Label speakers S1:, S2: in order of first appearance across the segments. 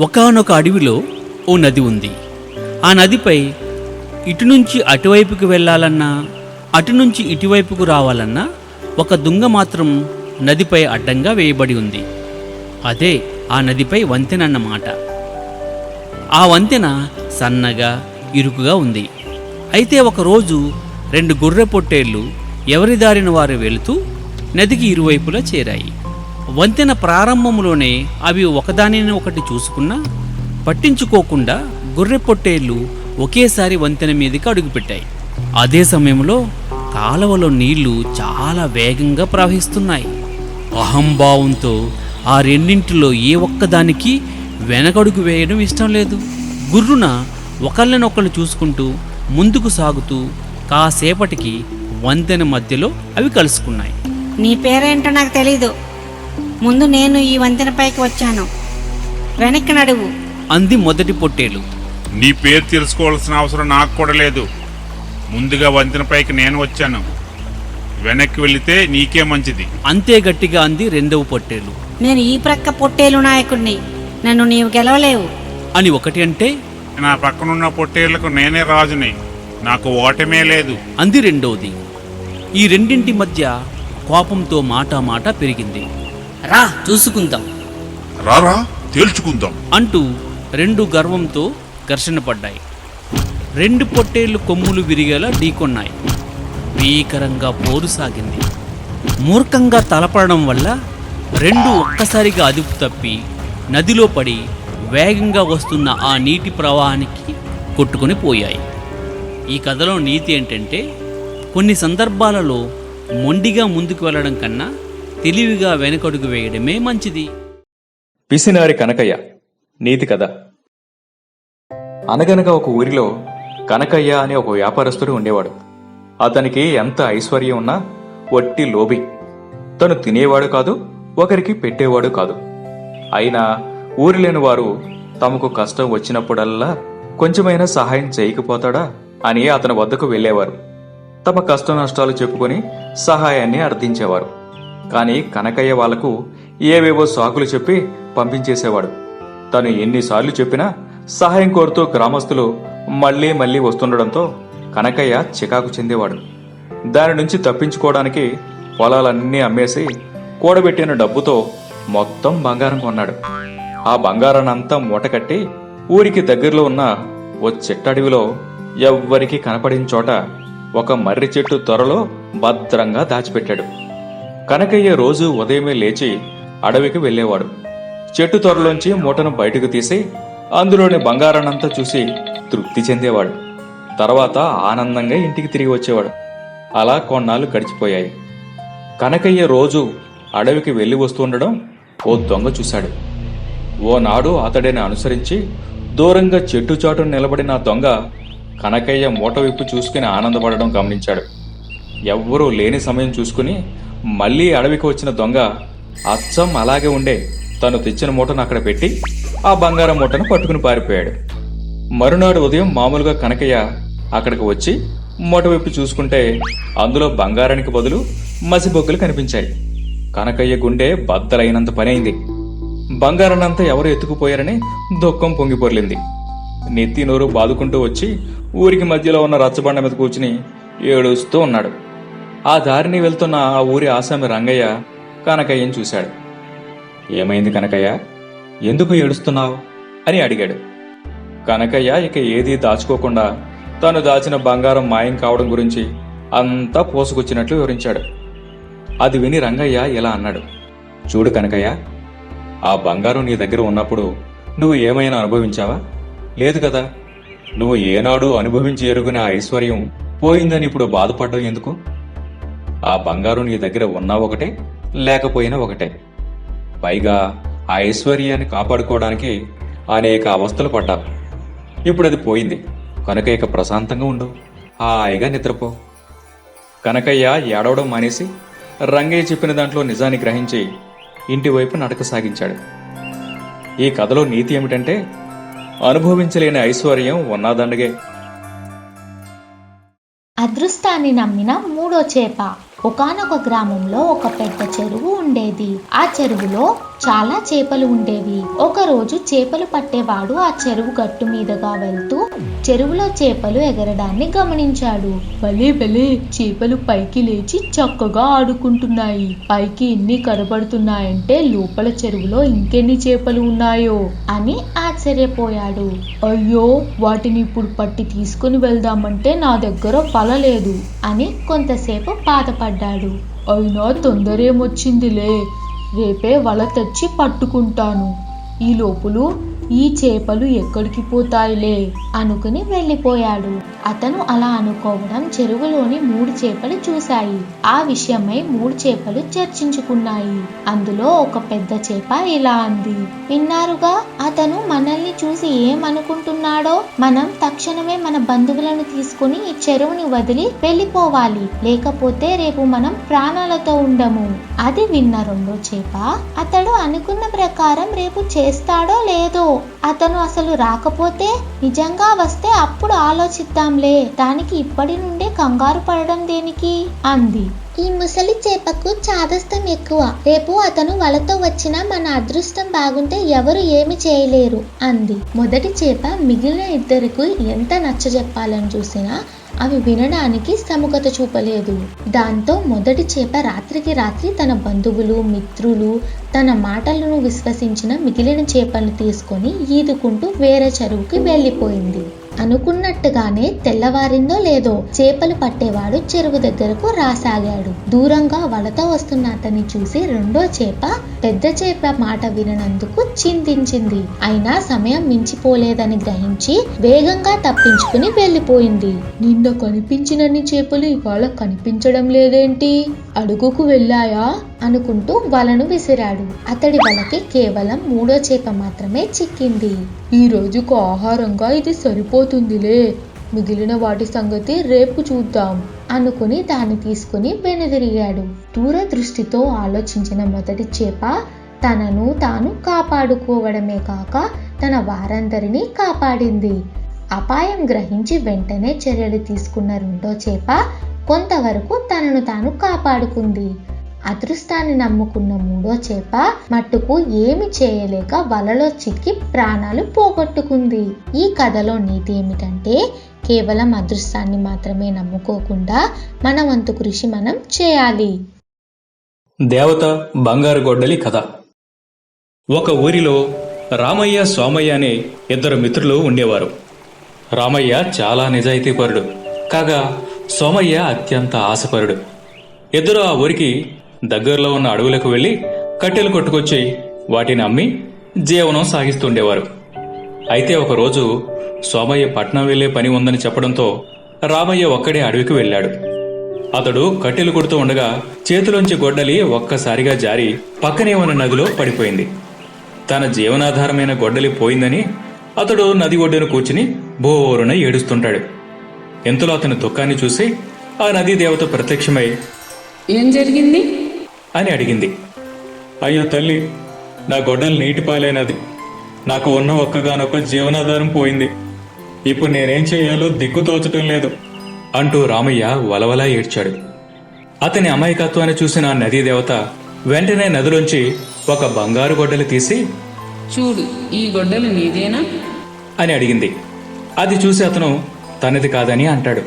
S1: ఒకానొక అడవిలో ఓ నది ఉంది. ఆ నదిపై ఇటు నుంచి అటువైపుకు వెళ్ళాలన్నా అటు నుంచి ఇటువైపుకు రావాలన్నా ఒక దుంగ మాత్రం నదిపై అడ్డంగా వేయబడి ఉంది. అదే ఆ నదిపై వంతెన అన్నమాట ఆ వంతెన సన్నగా ఇరుకుగా ఉంది. అయితే ఒకరోజు రెండు గొర్రె పొట్టేళ్ళు ఎవరి దారిన వారు వెళుతూ నదికి ఇరువైపులా చేరాయి. వంతెన ప్రారంభంలోనే అవి ఒకదానిని ఒకటి చూసుకున్నా పట్టించుకోకుండా గొర్రె పొట్టేళ్ళు ఒకేసారి వంతెన మీదకి అడుగుపెట్టాయి. అదే సమయంలో కాలవలో నీళ్ళు చాలా వేగంగా ప్రవహిస్తున్నాయి. అహంభావంతో ఆ రెండింటిలో ఏ ఒక్కదానికి వెనకడుగు వేయడం ఇష్టం లేదు. గుర్రున ఒకళ్ళనొకళ్ళు చూసుకుంటూ ముందుకు సాగుతూ కాసేపటికి వంతెన మధ్యలో అవి కలుసుకున్నాయి.
S2: నీ పేరేంటో నాకు తెలీదు. ముందు నేను ఈ వంతెన పైకి వచ్చాను. వెనక్కి నడువు.
S1: అంది మొదటి పొట్టేలు.
S3: నీ పేరు తెలుసుకోవాల్సిన అవసరం నాకు కూడా లేదు. ముందుగా వంతెనపైకి నేను వచ్చాను. వెనక్కి వెళితే నీకే మంచిది.
S1: అంతే గట్టిగా అంది రెండవ పొట్టేలు.
S2: నేను ఈ ప్రక్క పొట్టేలు నాయకుడిని నన్ను నీవు గెలవలేవు.
S1: అని ఒకటి అంటే?
S3: నా పక్కనున్న పొట్టేళ్ళకు నేనే రాజుని. నాకు ఓటమే లేదు.
S1: అంది రెండవది ఈ రెండింటి మధ్య కోపంతో మాట మాట పెరిగింది.
S4: రా చూసుకుందాం.
S5: రారా తేల్చుకుందాం.
S1: అంటూ రెండు గర్వంతో ఘర్షణ పడ్డాయి. రెండు పొట్టేళ్ళు కొమ్ములు విరిగేలా ఢీకొన్నాయి. భీకరంగా పోరు సాగింది. మూర్ఖంగా తలపడడం వల్ల రెండు ఒక్కసారిగా అదుపు తప్పి నదిలో పడి వేగంగా వస్తున్న ఆ నీటి ప్రవాహానికి కొట్టుకొని పోయాయి. ఈ కథలో నీతి ఏంటంటే కొన్ని సందర్భాలలో మొండిగా ముందుకు వెళ్ళడం కన్నా తెలివిగా వెనకడుగు వేయడమే మంచిది.
S6: పిసినారి కనకయ్య నీతి కథ. అనగనగా ఒక ఊరిలో కనకయ్య అనే ఒక వ్యాపారస్తుడు ఉండేవాడు. అతనికి ఎంత ఐశ్వర్యం ఉన్నా వట్టి లోబి. తను తినేవాడు కాదు ఒకరికి పెట్టేవాడు కాదు. అయినా ఊరిలేని వారు తమకు కష్టం వచ్చినప్పుడల్లా కొంచెమైనా సహాయం చేయకపోతాడా అని అతని వద్దకు వెళ్ళేవారు. తమ కష్ట నష్టాలు చెప్పుకొని సహాయాన్ని అర్థించేవారు. కానీ కనకయ్య వాళ్ళకు ఏవేవో సాకులు చెప్పి పంపించేసేవాడు. తను ఎన్నిసార్లు చెప్పినా సహాయం కోరుతూ గ్రామస్తులు మళ్ళీ మళ్ళీ వస్తుండడంతో కనకయ్య చికాకు చెందేవాడు. దాని నుంచి తప్పించుకోవడానికి పొలాలన్నీ అమ్మేసి కూడబెట్టిన డబ్బుతో మొత్తం బంగారం కొన్నాడు. ఆ బంగారాన్నంతా మూటకట్టి ఊరికి దగ్గరలో ఉన్న ఓ చెట్టడవిలో ఎవ్వరికీ కనపడిన చోట ఒక మర్రి చెట్టు త్వరలో భద్రంగా దాచిపెట్టాడు. కనకయ్య రోజు ఉదయమే లేచి అడవికి వెళ్ళేవాడు. చెట్టు త్వరలోంచి మూటను బయటకు తీసి అందులోని బంగారాన్నంతా చూసి తృప్తి చెందేవాడు. తర్వాత ఆనందంగా ఇంటికి తిరిగి వచ్చేవాడు. అలా కొన్నాళ్ళు గడిచిపోయాయి. కనకయ్య రోజు అడవికి వెళ్ళి వస్తుండడం ఓ దొంగ చూశాడు. ఓనాడు అతడిని అనుసరించి దూరంగా చెట్టు చాటును నిలబడిన దొంగ కనకయ్య మూట విప్పు చూసుకుని ఆనందపడడం గమనించాడు. ఎవ్వరూ లేని సమయం చూసుకుని మళ్ళీ అడవికి వచ్చిన దొంగ అచ్చం అలాగే ఉండే తను తెచ్చిన మూటను అక్కడ పెట్టి ఆ బంగారం మూటను పట్టుకుని పారిపోయాడు. మరునాడు ఉదయం మామూలుగా కనకయ్య అక్కడికి వచ్చి మూట వైపు చూసుకుంటే అందులో బంగారానికి బదులు మసిబొగ్గులు కనిపించాయి. కనకయ్య గుండె బద్దలైనంత పనైంది. బంగారాన్నంతా ఎవరు ఎత్తుకుపోయారని దుఃఖం పొంగిపొర్లింది నెత్తి నోరు బాదుకుంటూ వచ్చి ఊరికి మధ్యలో ఉన్న రచ్చబండ మీద కూర్చుని ఏడుస్తూ ఉన్నాడు. ఆ దారిని వెళ్తున్న ఆ ఊరి ఆసామి రంగయ్య కనకయ్యని చూశాడు. ఏమైంది కనకయ్య? ఎందుకు ఏడుస్తున్నావు? అని అడిగాడు. కనకయ్య ఇక ఏదీ దాచుకోకుండా తాను దాచిన బంగారం మాయం కావడం గురించి అంతా పోసుకొచ్చినట్లు వివరించాడు. అది విని రంగయ్య ఇలా అన్నాడు. చూడు కనకయ్య ఆ బంగారం నీ దగ్గర ఉన్నప్పుడు నువ్వు ఏమైనా అనుభవించావా? లేదు కదా. నువ్వు ఏనాడు అనుభవించి ఎరుగునే ఐశ్వర్యం పోయిందని ఇప్పుడు బాధపడ్డం ఎందుకు? ఆ బంగారం నీ దగ్గర ఉన్నా ఒకటే లేకపోయినా ఒకటే. పైగా ఆ ఐశ్వర్యాన్ని కాపాడుకోవడానికి అనేక అవస్థలు పడ్డావు. ఇప్పుడు అది పోయింది. కనుక ఇక ప్రశాంతంగా ఉండు. హాయిగా నిద్రపో. కనకయ్య ఏడవడం మానేసి రంగయ్య చెప్పిన దాంట్లో నిజాన్ని గ్రహించి ఇంటి వైపు నడక సాగించాడు. ఈ కథలో నీతి ఏమిటంటే అనుభవించలేని ఐశ్వర్యం ఉన్నాదండగే.
S7: అదృష్టాన్ని నమ్మిన మూడో చేప. ఒకానొక గ్రామంలో ఒక పెద్ద చెరువు ఉండేది. ఆ చెరువులో చాలా చేపలు ఉండేవి. ఒకరోజు చేపలు పట్టేవాడు ఆ చెరువు గట్టు మీదుగా వెళ్తూ చెరువులో చేపలు ఎగరడాన్ని గమనించాడు. భలే భలే! చేపలు పైకి లేచి చక్కగా ఆడుకుంటున్నాయి. పైకి ఎన్ని కనబడుతున్నాయంటే లోపల చెరువులో ఇంకెన్ని చేపలు ఉన్నాయో అని ఆశ్చర్యపోయాడు. అయ్యో! వాటిని ఇప్పుడు పట్టి తీసుకుని వెళ్దామంటే నా దగ్గర పల లేదు అని కొంతసేపు బాధపడ్డాడు. అయినా తొందరేమొచ్చిందిలే. రేపే వల తెచ్చి పట్టుకుంటాను. ఈ లోపులు ఈ చేపలు ఎక్కడికి పోతాయిలే అనుకుని వెళ్ళిపోయాడు. అతను అలా అనుకోవడం చెరువులోని మూడు చేపలు చూశాయి. ఆ విషయమై మూడు చేపలు చర్చించుకున్నాయి. అందులో ఒక పెద్ద చేప ఇలా అంది. విన్నారుగా అతను మనల్ని చూసి ఏమనుకుంటున్నాడో? మనం తక్షణమే మన బంధువులను తీసుకుని ఈ చెరువుని వదిలి వెళ్ళిపోవాలి. లేకపోతే రేపు మనం ప్రాణాలతో ఉండము. అది విన్న రెండో చేప అతడు అనుకున్న ప్రకారం రేపు చేస్తాడో లేదో అతను అసలు రాకపోతే నిజంగా వస్తే అప్పుడు ఆలోచిద్దాంలే. దానికి ఇప్పటి నుండే కంగారు పడడం దేనికి? అంది. ఈ ముసలి చేపకు చాదస్తం ఎక్కువ. రేపు అతను వలతో వచ్చినా మన అదృష్టం బాగుంటే ఎవరు ఏమి చేయలేరు అంది. మొదటి చేప మిగిలిన ఇద్దరికి ఎంత నచ్చజెప్పాలని చూసినా అవి వినడానికి సముఖత చూపలేదు. దాంతో మొదటి చేప రాత్రికి రాత్రి తన బంధువులు మిత్రులు తన మాటలను విశ్వసించిన మిగిలిన చేపలను తీసుకొని ఈదుకుంటూ వేరే చెరువుకి వెళ్ళిపోయింది. అనుకున్నట్టుగానే తెల్లవారిందో లేదో చేపలు పట్టేవాడు చెరువు దగ్గరకు రాసాగాడు. దూరంగా వలతో వస్తున్న అతన్ని చూసి రెండో చేప పెద్ద చేప మాట విననందుకు చింతించింది. అయినా సమయం మించిపోలేదని గ్రహించి వేగంగా తప్పించుకుని వెళ్ళిపోయింది. నిన్న కనిపించినన్ని చేపలు ఇవాళ కనిపించడం లేదేంటి? అడుగుకు వెళ్ళాయా? అనుకుంటూ వలను విసిరాడు. అతడి వలకి కేవలం మూడో చేప మాత్రమే చిక్కింది. ఈ రోజుకు ఆహారంగా ఇది సరిపోతుందిలే. మిగిలిన వాటి సంగతి రేపు చూద్దాం అనుకుని దాన్ని తీసుకుని వెనుదిరిగాడు. దూరదృష్టితో ఆలోచించిన మొదటి చేప తనను తాను కాపాడుకోవడమే కాక తన వారందరినీ కాపాడింది. అపాయం గ్రహించి వెంటనే చర్యలు తీసుకున్న రెండో చేప కొంతవరకు తనను తాను కాపాడుకుంది. అదృష్టాన్ని నమ్ముకున్న మూడో చేప మట్టుకు ఏమి చేయలేక వలలో చిక్కి ప్రాణాలు పోగొట్టుకుంది. ఈ కథలో నీతి ఏమిటంటే కేవలం అదృష్టాన్ని మాత్రమే నమ్ముకోకుండా మన వంతు కృషి మనం చేయాలి.
S6: దేవత బంగారు గొడ్డలి కథ. ఒక ఊరిలో రామయ్య సోమయ్య అనే ఇద్దరు మిత్రులు ఉండేవారు. రామయ్య చాలా నిజాయితీపరుడు కాగా సోమయ్య అత్యంత ఆశపరుడు. ఇద్దరు ఆ ఊరికి దగ్గరలో ఉన్న అడవులకు వెళ్ళి కట్టెలు కొట్టుకొచ్చి వాటిని అమ్మి జీవనం సాగిస్తుండేవారు. అయితే ఒకరోజు సోమయ్య పట్నం వెళ్ళే పని ఉందని చెప్పడంతో రామయ్య ఒక్కడే అడవికి వెళ్ళాడు. అతడు కట్టెలు కొడుతూ ఉండగా చేతిలోంచి గొడ్డలి ఒక్కసారిగా జారి పక్కనే ఉన్న నదిలో పడిపోయింది. తన జీవనాధారమైన గొడ్డలి పోయిందని అతడు నది ఒడ్డున కూర్చుని బోరున ఏడుస్తుంటాడు. ఎంతలో అతని దుఃఖాన్ని చూసి ఆ నదీ దేవత ప్రత్యక్షమై
S8: ఏం జరిగింది?
S6: అని అడిగింది. అయ్యో తల్లి నా గొడ్డలు నీటి పాలైనది నాకు ఉన్న ఒక్కగానొక్క జీవనాధారం పోయింది. ఇప్పుడు నేనేం చేయాలో దిక్కు తోచటం లేదు అంటూ రామయ్య వలవలా ఏడ్చాడు. అతని అమాయకత్వాన్ని చూసిన నదీ దేవత వెంటనే నదిలోంచి ఒక బంగారు గొడ్డలి తీసి
S8: చూడు ఈ గొడ్డలు నీదేనా?
S6: అని అడిగింది. అది చూసి అతను తనది కాదని అంటాడు.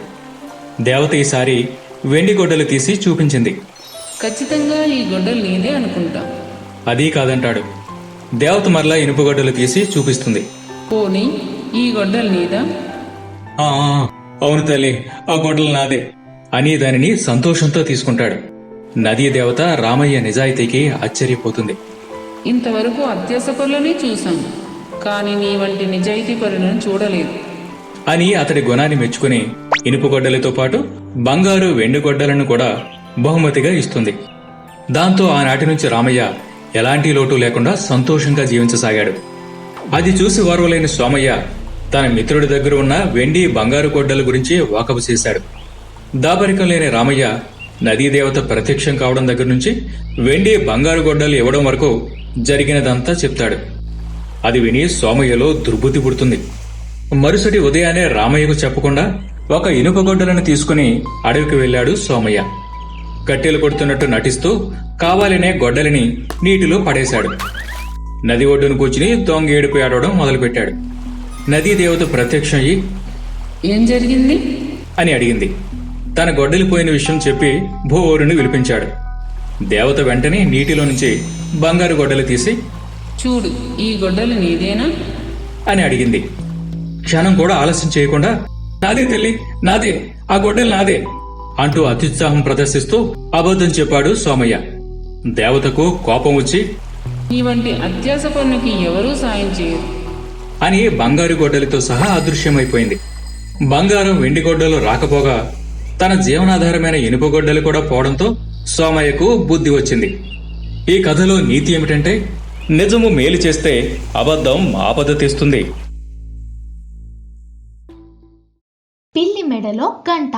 S6: దేవత ఈసారి వెండి గొడ్డలు తీసి చూపించింది.
S8: ఖచ్చితంగా ఈ గొడ్డలు నీదే అనుకుంటా.
S6: అదీ కాదంటాడు. దేవత మరలా ఇనుప గొడ్డలు తీసి చూపిస్తుంది.
S8: పోనీ ఈ గొడ్డలు నీదా?
S6: ఆ అవును తల్లి ఆ గొడ్డలు నాదే అని దానిని సంతోషంతో తీసుకుంటాడు. నదీ దేవత రామయ్య నిజాయితీకి ఆశ్చర్యపోతుంది.
S8: ఇంతవరకు అత్యాస పనులనే చూశాం కానీ నీ వంటి నిజాయితీ పరులను చూడలేదు.
S6: అని అతడి గుణాన్ని మెచ్చుకుని ఇనుప గొడ్డలతో పాటు బంగారు వెండి గొడ్డలను కూడా బహుమతిగా ఇస్తుంది. దాంతో ఆనాటి నుంచి రామయ్య ఎలాంటి లోటు లేకుండా సంతోషంగా జీవించసాగాడు. అది చూసి ఓర్వలేని సోమయ్య తన మిత్రుడి దగ్గర ఉన్న వెండి బంగారు గొడ్డల గురించి వాకపు చేశాడు. దాపరికం లేని రామయ్య నదీ దేవత ప్రత్యక్షం కావడం దగ్గర నుంచి వెండి బంగారు గొడ్డలు ఇవ్వడం వరకు జరిగినదంతా చెప్తాడు. అది విని సోమయ్యలో దుర్బుద్ధి పుడుతుంది. మరుసటి ఉదయాన్నే రామయ్యకు చెప్పకుండా ఒక ఇనుప గొడ్డలను తీసుకుని అడవికి వెళ్ళాడు సోమయ్య కట్టెలు కొడుతున్నట్టు నటిస్తూ కావాలనే గొడ్డలిని నీటిలో పడేశాడు. నది ఒడ్డును కూర్చుని దొంగ ఏడుపు ఏడవడం మొదలుపెట్టాడు. నదీ దేవత ప్రత్యక్షం అయ్యి
S8: ఏం జరిగింది?
S6: అని అడిగింది. తన గొడ్డలి పోయిన విషయం చెప్పి భూవరుని విలిపించాడు. దేవత వెంటనే నీటిలో నుంచి బంగారు గొడ్డలి తీసి
S8: చూడు ఈ గొడ్డలు నీదేనా?
S6: అని అడిగింది. క్షణం కూడా ఆలస్యం చేయకుండా నాదే తల్లి నాదే ఆ గొడ్డలి నాదే అంటూ అత్యుత్సాహం ప్రదర్శిస్తూ అబద్ధం చెప్పాడు సోమయ్య. దేవతకు కోపం వచ్చి
S8: నీ వంటి అత్యాస పనులకి ఎవరూ సాయం చేయరు.
S6: అని బంగారు గొడ్డలితో సహా అదృశ్యమైపోయింది. బంగారం వెండి గొడ్డలు రాకపోగా తన జీవనాధారమైన ఇనుప గొడ్డలు కూడా పోవడంతో సోమయ్యకు బుద్ధి వచ్చింది. ఈ కథలో నీతి ఏమిటంటే నిజము మేలు చేస్తే అబద్ధం ఆపద తెస్తుంది.
S7: పిల్లి మెడలో గంట.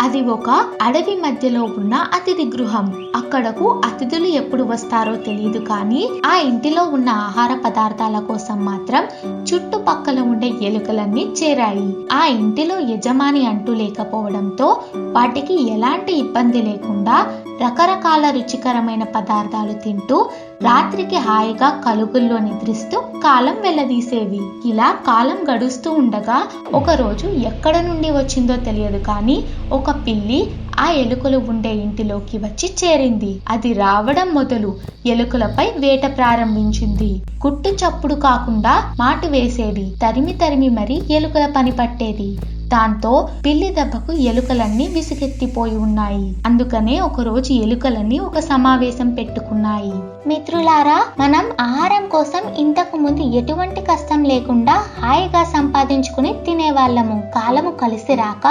S7: అది ఒక అడవి మధ్యలో ఉన్న అతిథి గృహం. అక్కడకు అతిథులు ఎప్పుడు వస్తారో తెలియదు కానీ ఆ ఇంటిలో ఉన్న ఆహార పదార్థాల కోసం మాత్రం చుట్టుపక్కల ఉండే ఎలుకలన్నీ చేరాయి. ఆ ఇంటిలో యజమాని అంటూ లేకపోవడంతో వాటికి ఎలాంటి ఇబ్బంది లేకుండా రకరకాల రుచికరమైన పదార్థాలు తింటూ రాత్రికి హాయిగా కలుగుల్లో నిద్రిస్తూ కాలం వెళ్ళదీసేవి ఇలా కాలం గడుస్తూ ఉండగా ఒకరోజు ఎక్కడ నుండి వచ్చిందో తెలియదు కానీ ఒక పిల్లి ఆ ఎలుకలు ఉండే ఇంటిలోకి వచ్చి చేరింది. అది రావడం మొదలు ఎలుకలపై వేట ప్రారంభించింది. కుట్టు చప్పుడు కాకుండా మాటు వేసేది. తరిమి తరిమి మరి ఎలుకల పని పట్టేది. దాంతో పిల్లి దెబ్బకు ఎలుకలన్నీ విసుగెత్తిపోయి ఉన్నాయి. అందుకనే ఒకరోజు ఎలుకలన్నీ ఒక సమావేశం పెట్టుకున్నాయి. మిత్రులారా మనం ఆహారం కోసం ఇంతకు ముందు ఎటువంటి కష్టం లేకుండా హాయిగా సంపాదించుకుని తినేవాళ్ళము. కాలము కలిసి రాక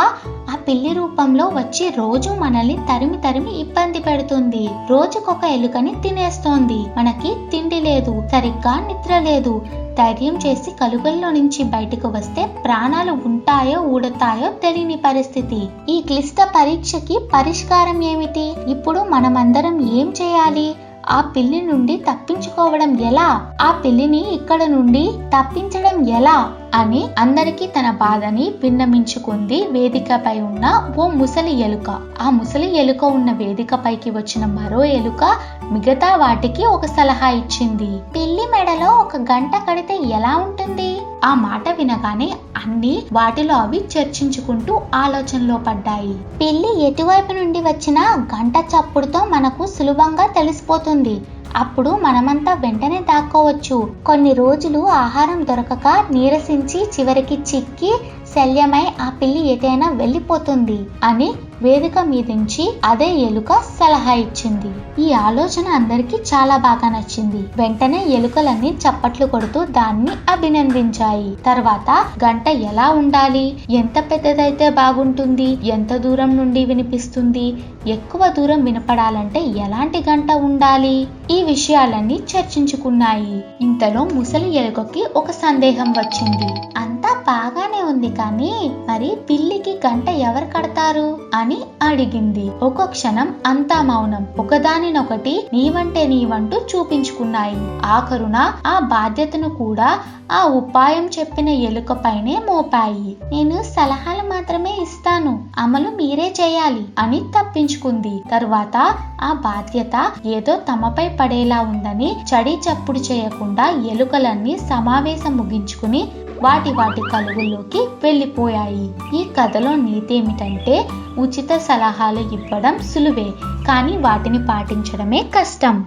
S7: ఆ పిల్లి రూపంలో వచ్చి రోజు రోజు మనల్ని తరిమి తరిమి ఇబ్బంది పెడుతుంది. రోజుకొక ఎలుకని తినేస్తోంది. మనకి తిండి లేదు. సరిగ్గా నిద్ర లేదు. ధైర్యం చేసి కలుగుల్లో నుంచి బయటకు వస్తే ప్రాణాలు ఉంటాయో ఊడతాయో తెలియని పరిస్థితి. ఈ క్లిష్ట పరీక్షకి పరిష్కారం ఏమిటి? ఇప్పుడు మనమందరం ఏం చేయాలి? ఆ పిల్లి నుండి తప్పించుకోవడం ఎలా? ఆ పిల్లిని ఇక్కడ నుండి తప్పించడం ఎలా? అని అందరికీ తన బాధని విన్నమించుకుంది వేదికపై ఉన్న ఓ ముసలి ఎలుక. ఆ ముసలి ఎలుక ఉన్న వేదికపైకి వచ్చిన మరో ఎలుక మిగతా వాటికి ఒక సలహా ఇచ్చింది. పిల్లి మెడలో ఒక గంట కడితే ఎలా ఉంటుంది? ఆ మాట వినగానే అన్ని వాటిలో అవి చర్చించుకుంటూ ఆలోచనలో పడ్డాయి. పిల్లి ఎటువైపు నుండి వచ్చినా గంట చప్పుడుతో మనకు సులభంగా తెలిసిపోతుంది. అప్పుడు మనమంతా వెంటనే దాక్కోవచ్చు. కొన్ని రోజులు ఆహారం దొరకక నీరసించి చివరికి చిక్కి శల్యమై ఆ పిల్లి ఎటైనా వెళ్ళిపోతుంది అని వేదిక మీదించి అదే ఎలుక సలహా ఇచ్చింది. ఈ ఆలోచన అందరికీ చాలా బాగా నచ్చింది. వెంటనే ఎలుకలన్నీ చప్పట్లు కొడుతూ దాన్ని అభినందించాయి. తర్వాత గంట ఎలా ఉండాలి? ఎంత పెద్దదైతే బాగుంటుంది? ఎంత దూరం నుండి వినిపిస్తుంది? ఎక్కువ దూరం వినపడాలంటే ఎలాంటి గంట ఉండాలి? ఈ విషయాలన్నీ చర్చించుకున్నాయి. ఇంతలో ముసలి ఎలుకకి ఒక సందేహం వచ్చింది. అంతా బాగానే ఉంది కానీ మరి పిల్లికి గంట ఎవరు కడతారు? అని అని అడిగింది. ఒక క్షణం అంతా మౌనం. ఒకదానినొకటి నీవంటే నీవంటూ చూపించుకున్నాయి. ఆఖరున ఆ బాధ్యతను కూడా ఆ ఉపాయం చెప్పిన ఎలుకపైనే మోపాయి. నేను సలహాలు మాత్రమే ఇస్తాను. అమలు మీరే చేయాలి అని తప్పించుకుంది. తరువాత ఆ బాధ్యత ఏదో తమపై పడేలా ఉందని చడి చప్పుడు చేయకుండా ఎలుకలన్నీ సమావేశం ముగించుకుని వాటి వాటి కలుగుల్లోకి వెళ్ళిపోయాయి. ఈ కథలో నీతి ఏమిటంటే ఉచిత సలహాలు ఇవ్వడం సులువే కానీ వాటిని పాటించడమే కష్టం.